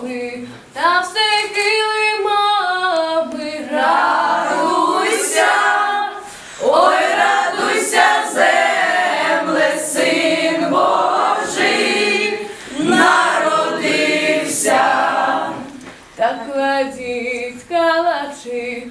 полі, та все килимами радуйся, ой, радуйся, земле, син Божий, народився. Так кладіть калачі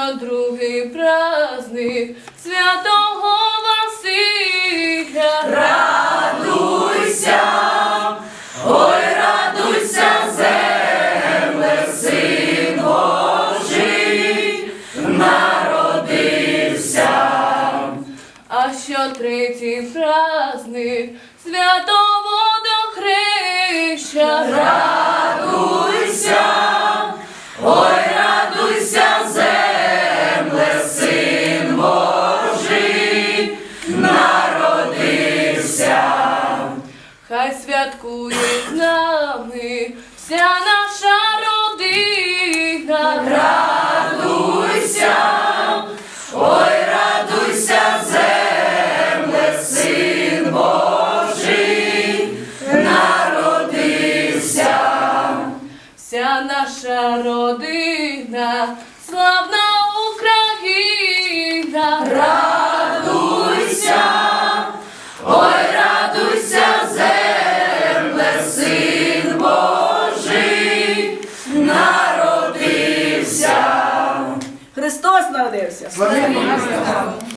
що другий праздник святого Василя. Радуйся, ой, радуйся, земле, син Божий, народився. А що третій праздник святого Хай святкує з нами вся наша родина. Радуйся, ой, радуйся, земле, син Божий, народився. Вся наша родина, славна Україна. Народився. Христа!